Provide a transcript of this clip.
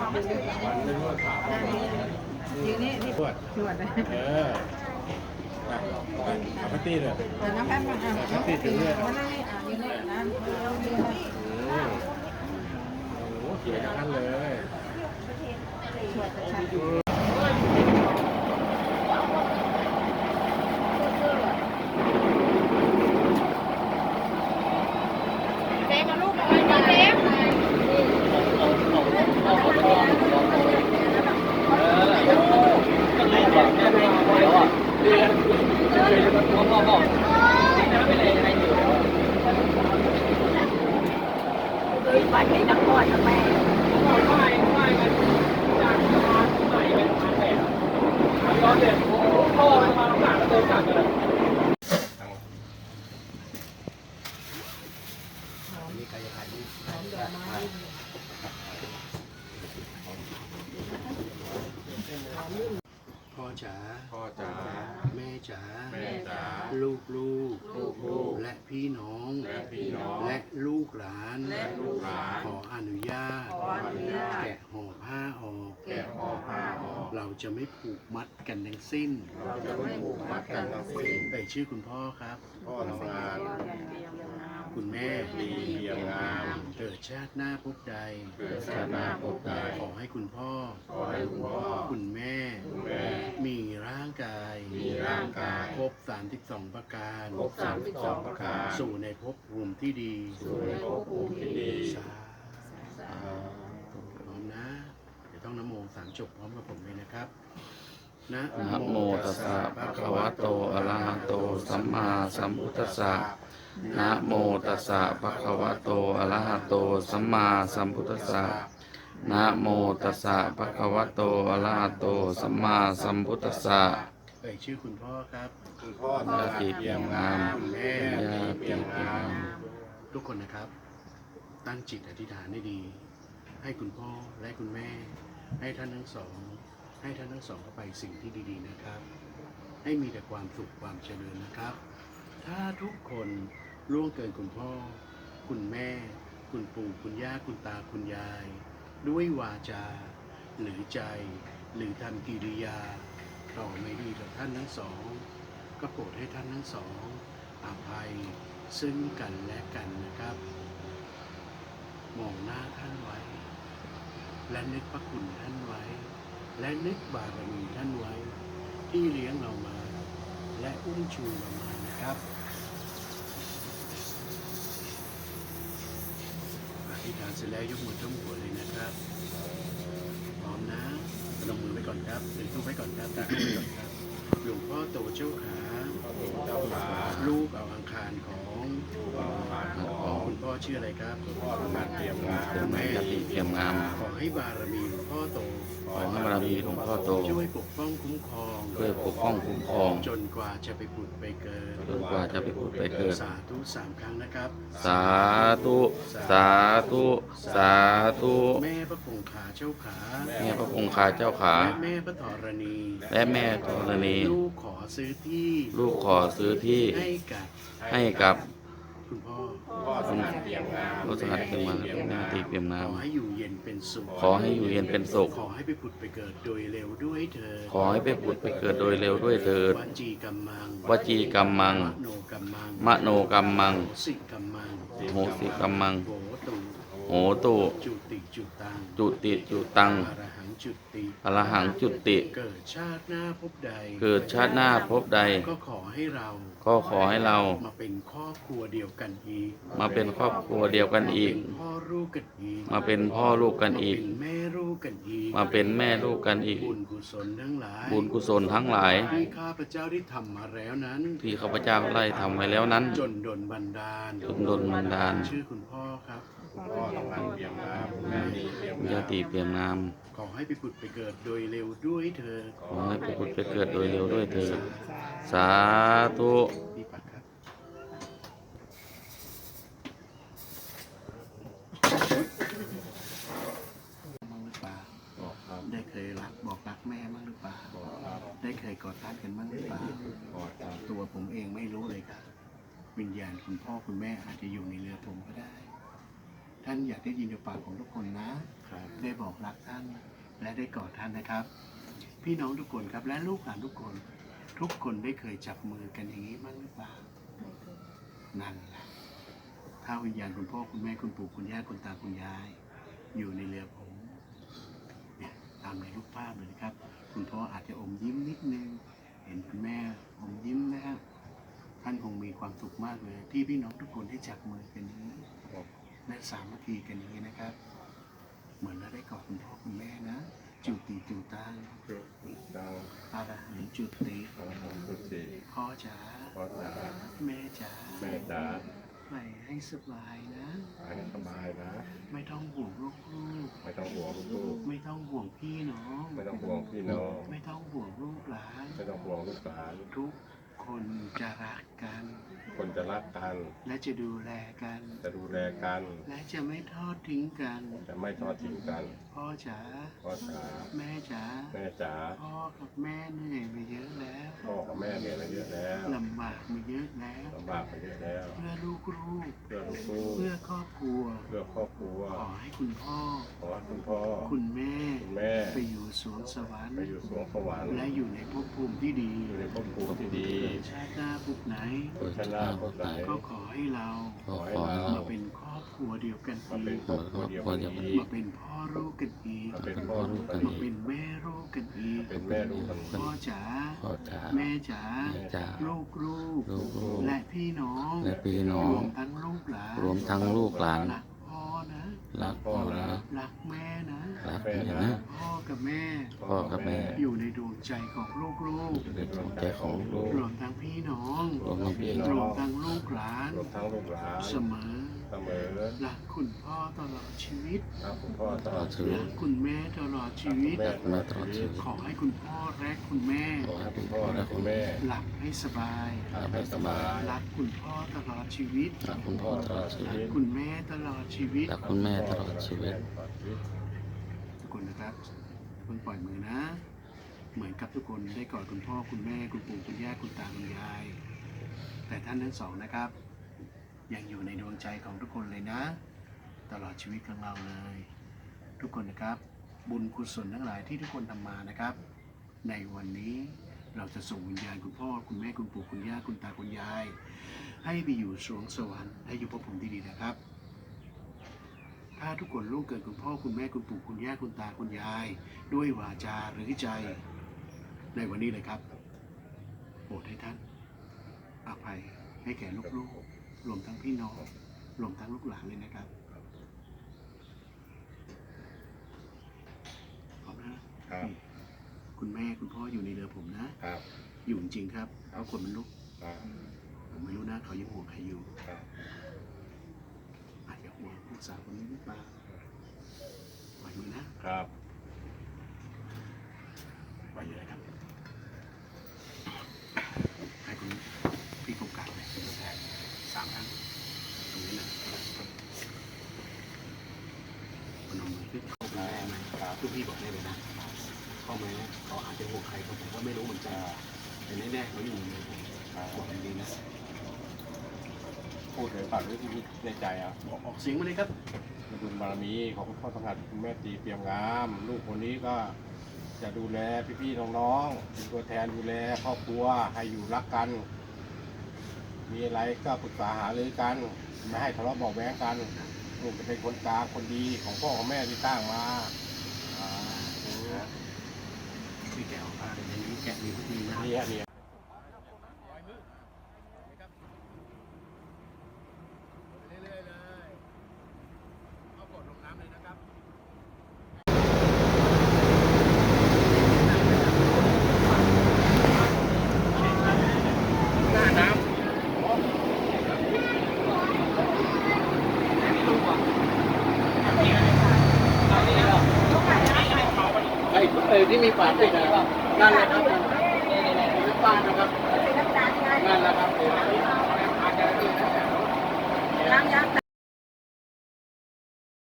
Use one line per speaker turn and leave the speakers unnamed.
วันนึงก็ถาม
ยืนนี่นี่
ปวด
ชวดเลย
เออไปไปเอาพัตตี้เลย
แต่น้ำแป๊บนึงอะน้ำตีถึงเลยมานั่งนี่อะยืนนี่นะยืนนี่
อืมโอ้โหเขียนกันเลย
ชวดจะชัด
พ่อจ๋า
พ่อจ๋า
แม่จ๋า
แม่จ๋า
ลูกลูก
ลูกๆ
และพี่น้อง
และพี่น้อง
และลูกหลาน
และลูกหลาน
ขออนุญาต
ขออนุญาต
แกะห่อผ้าออก
แกะห่อผ้าออก
เราจะไม่ผูกมัดกันทั้งสิ้น
เราจะไม่ผูกมัดกันทั้งสิ้น
เอ่ยชื่อคุณพ่อครับ
พ่อทำงาน
คุณแม่
ดีเพียงงาม
เกิดชาติหน้าพบใด
เกิดชาติหน้าพบใด
ขอให้คุณพ่อ
ขอให้คุณพ่อ
คุณแม่
คุณแม่
มีร่างกาย
มีร่างกาย
ครบ32 ประการ
ครบ32 ประการ
สู่ในภพภูมิที่ดี
สู่ในภพภูมิที่ดี
สาพร้อมนะ เดี๋ยวต้องนะโมสามจบพร้อมกับผมเลยนะครับนะ
นะโมตัสสะภะคะวะโตอะระหะโต สัมมาสัมพุทธัสสะนะโมตัสสะภะคะวะโตอะระหะโตสัมมาสัมพุทธัสสะนะโมตัสสะภะคะวะโตอะระหะโตสัมมาสัมพุทธัสสะ
เอ่ยชื่อคุณพ่อครับ
คุณพ่อ
ญาติเพียงงาม
คุณแม่
ญาติเพียงงาม
ทุกคนนะครับ ตั้งจิตอธิษฐานให้ดี ให้คุณพ่อและคุณแม่ ให้ท่านทั้งสอง ให้ท่านทั้งสองเข้าไปสิ่งที่ดีๆนะครับ ให้มีแต่ความสุขความเจริญนะครับ ถ้าทุกคนล่วงเกินคุณพ่อ คุณแม่ คุณปู่คุณย่าคุณตาคุณยาย ด้วยวาจา หรือใจ หรือทำกิริยา ต่อไม่ดีต่อท่านทั้งสอง ก็โปรดให้ท่านทั้งสองอภัยซึ่งกันและกันนะครับ มองหน้าท่านไว้ และนึกพระคุณท่านไว้ และนึกบารมีท่านไว้ ที่เลี้ยงเรามา และอุ้มชูเรามา ครับอธิษฐานเสร็จแล้วยกมือท่วมหัวเลยนะครับพร้อมนะพนมมือไว้ก่อนครับถือทูปไว้ก่อนครับถือทูปไว้ก่อนครับหลวงพ่อโตเจ้าขา
เจ้าขา
ลูกเอาอังคารของ
ผ่านของ
คุณพ่อชื่ออะไรครับ
พ่อทำงานเตรียมงาน
คุณแม่ญาติเพียงงาม
ขอให้บารมีหลวงพ่อโต
ขอให้บารมีหลวงพ่อโต
ช่วยปกป้องคุ้มครอง
ช่วยปกป้องคุ้มครอง
จนกว่าจะไปผุดไปเกิด
จนกว่าจะไปผุดไปเกิด
สาธุสามครั้งนะครับ
สาธุ สาธุ สาธุ
แม่พระคงคาเจ้าขา
แม่พระคงคาเจ้าขา
และแม่พระธรณี
และแม่ธรณี
ลูกขอซื้อที่
ลูกขอซื้อที่
ให้กับ
ให้กับ
คุณพ่อ
พ่อทำงานเตรียมงาน
รสหัสเป็นมาแม่ตีเปี่ยม
ข
น้
อให้อยู่เย็นเป็นสุขำ
ขอให้อยู่เย็นเป็นสุข
ขอให้ไปผุดไปเกิดโดยเร็วด้วยเถิด
ขอให้ไปผุดไปเกิดโดยเร็วด้วยเถิด
วจีกัมมัง
วจีกัมมัง
มโนกัมมัง
มโนกัมมัง
โหสิกัมมัง
โหสิกัมมัง
โหตุ
โหตุ
จุติจุตัง
จุติจุตัง
อรหัง จุติ
อรหังจุติ
เกิดชาติหน้าภพใด
เกิดชาติหน้าพบใด
ก็ขอให้เรา
ก็ขอให้เรา
มาเป็นครอบครัวเดียวกันอีก
มาเป็นครอบครัวเดียวกันอีก
มาเป็นพ่อลูกกันอีก
มาเป็นพ่อลูกกันอีก
มาเป็นแม่ลูกกันอีก
มาเป็นแม่ลูกกันอีก
บุญกุศลทั้งหลาย
บุญกุศลทั้งหลาย
ที่ข้าพเจ้าได้ทำมาแล้วนั้น
ที่ข้าพเจ้าได้ทำไว้แล้วนั้น
จนดลบันดาล
จนดลบันดาล
ชื่อคุณพ่อครับ
พ่อทำงานเตรียมงานแม่ดีเตรียม
ญางา
น
ติเปี่ยมงาม
ขอให้ไปผุดไปเกิดโดยเร็วด้วยเธอ
ขอให้ไปผุดไปเกิดโดยเร็วด้วยเถิดสาธุ
พี่ปัดครับมั่งหรือเปล่า
บอกครับ
ได้เคยรักบอกรักแม่มั่งหรือเปล่า
บอกครับ
ได้เคยกอดทัดกันมั่งหรือเปล่า
บอกครับ
ตัวผมเองไม่รู้เลยครับ วิญญาณคุณพ่อคุณแม่อาจจะอยู่ในเรือผมก็ได้ถ้า ท่านอยากได้ยินจากปากของทุกคนนะ
ครับ
ได้บอกรักท่านและได้กอดท่านนะครับ พี่น้องทุกคนครับและลูกหลานทุกคน ทุกคนได้เคยจับมือกันอย่างนี้บ้างหรือเปล่านั่นแหละถ้าวิญญาณคุณพ่อคุณแม่คุณปู่คุณย่าคุณตาคุณยาย อยู่ในเรือผมเนี่ยตามในรูปภาพเลยนะครับ คุณพ่ออาจจะอมยิ้มนิดนึง เห็นคุณแม่อมยิ้มนะครับท่านคงมีความสุขมากเลย ที่พี่น้องทุกคนได้จับมือกันอย่างนี้ และสามัคคีกันอย่างนี้นะครับ เหมือนเราได้กอดคุณพ่อคุณแม่นะ จุติจุตัง
จุดดาว
อาระหังจุติ
ของจุดสี่
พ่อจ๋า
พ่อจ๋า
แม่จ๋า
แม่จ๋า
ไปให้สบายนะ
ให้สบายนะ
ไม่ต้องห่วงลูก
ไม่ต้องห่วงลูก
ๆไม่ต้องห่วงพี่น้อง
ๆไม่ต้องห่วงพี่น้อง
ไม่ต้องห่วงลูกหลาน
ไม่ต้องห่วงลูกหลาน
ทุก คนจะรักกัน
คนจะรักกัน
และจะดูแลกัน
จะดูแลกัน
และจะไม่ทอดทิ้งกัน
จะไม่ทอดทิ้งกัน
พ่อจ๋า
พ่อจ๋า
แม่จ๋า
แม่จ๋า
พ่อกับแม่เหนื่อยมาเยอะ แล้ว
พ่อกับแม่เหนื่อยมาเยอะแล้ว
ลำบากมาเยอะแล้ว
ลำบากมาเยอะแล้ว
เพื่อลูก
เพื่อลูก
ๆเพื่อครอบครัว
เพื่อครอบครัว
ขอให้คุณพ่อ
ขอให้คุณพ่อ
คุณแม่
คุณแม่
ไปอยู่สวงสวรรค์
ไปอยู่สวงสวรรค์
และอยู่ในภพภูมิที่ดี
อยู่ในภพภูมิที่ดี
ชาติหน้าภพไหน
เปิดหน้าเปิดไหน
ก็ขอให้เรา
ก็ขอให้เรา
มาเป็นครอบครัวเดียวกัน
มา
อี
เป็น
ก
ครอบครัวเดียวกันอีก
มาเป็นพ่อลูกกันอีก
มาเป็นพ่อลูกกัน
มา
อี
เป็
ก
นแม่ลูกกันอีก
เป็นแม่ลูกกันอีก
พ่อจ๋า
พ่อจ๋า
แม่จ๋า
แม่จ๋า
ลูกลูก
ลูกๆ
และพี่น้อง
และพี่น้อง
รวมทั้งลูกหลาน
รวมทั้งลูกหลาน
รักพ่อนะ
รักพ่อนะ
รักแม่นะ
รักแม่นะ
พ่อกับแม่
พ่อกับแม่
อยู่ในดวงใจของลูก
อยู่ในดวงใจของลูก
ๆรวมทั้งพี่น้อง
รวมทั้งพี่น้
ร
อ
วม
ง
ทั้งลูกหลาน
รวมทั้งลูกหลาน
เสมอ
เสมอ
รักคุณพ่อตลอดชีวิต
รักคุณพ่อตลอดชี
รั
วิต
กคุณแม่ตลอดชีวิต
รักคุณแม่
แม่ตลอดชีวิต
ขอให้คุณพ่อและคุณแม่
ขอให้
คุ
คุณณ
พ่
พ่
อ
อ
และ
และ
คุ
คุณณ
แม่
แม่
หลับให้สบาย
หลับให้สบาย
รักคุณพ่อตลอดชีวิต
รักคุณพ่อตลอดชีวิต
คุณแม่ตลอดชีวิต
รักคุณแม่ตลอดชีวิต
ทุกคนนะครับเพิ่งปล่อยมือนะ เหมือนกับทุกคนได้กอดคุณพ่อคุณแม่คุณปู่คุณย่าคุณตาคุณยาย แต่ท่านทั้งสองนะครับ ยังอยู่ในดวงใจของทุกคนเลยนะ ตลอดชีวิตของเราเลย ทุกคนนะครับ บุญกุศลทั้งหลายที่ทุกคนทำมานะครับ ในวันนี้เราจะส่งวิญญาณคุณพ่อ คุณแม่คุณปู่คุณย่าคุณตาคุณยาย ให้ไปอยู่สวงสวรรค์และอยู่ภพภูมิที่ดีนะครับ ถ้าทุกคนล่วงเกินคุณพ่อคุณแม่คุณปู่คุณย่าคุณตาคุณยาย ด้วยวาจาหรือใจ ในวันนี้เลยครับโปรดให้ท่านอภัยให้แก่ลูกๆ รวมทั้งพี่น้อง รวมทั้งลูกหลานเลยนะครับพร้อมนะครับ นี่คุณแม่คุณพ่ออยู่ในเรือผมนะ
ครับ
อยู่จริงๆครับเพราะคนมันลุก
ครับ
ผมไม่รู้นะเขายังห่วงใครอยู่
ครับ
อาจจะห่วงลูกสาวคนนี้หรือเปล่าปล่อยมือนะครับ ปล่อยมือเลยครับ ให้คุณพี่กงกลางเลยเป็นตัวแทนสามครั้งตรงนี้นะพนมมือขึ้นเข้าแม่ ไหมทุกพี่บอกได้เลยนะเข้าแม่เขาอาจจะห่วงใครเขาผมก็ไม่รู้เหมือนกันแต่แน่ๆเขาอยู่ในผมบอกดีนะ
พูดเลยฝากด้วยชีวิตในใจอะ
ออกออกเสียงมาเลยครับ
บุญบารมีของคุณพ่อสังกัดคุณแม่ตีเปียมงาม ลูกคนนี้ก็จะดูแลพี่ๆน้องๆเป็นตัวแทนดูแลครอบครัวให้อยู่รักกัน มีอะไรก็ปรึกษาหารือกัน ไม่ให้ทะเลาะเบาะแว้งกันลูกจะเป็นคนกลางคนดีของพ่อของแม่ที่สร้างมา นะ
พี่แกะออกมาเดี๋ยวนี้แกะมีพุทธีนะ
นี่ฮะนี่
ไอ้เออ ที่มีฝาติดนะนั่นแหละครับป้านะครับนั่นแหละครับ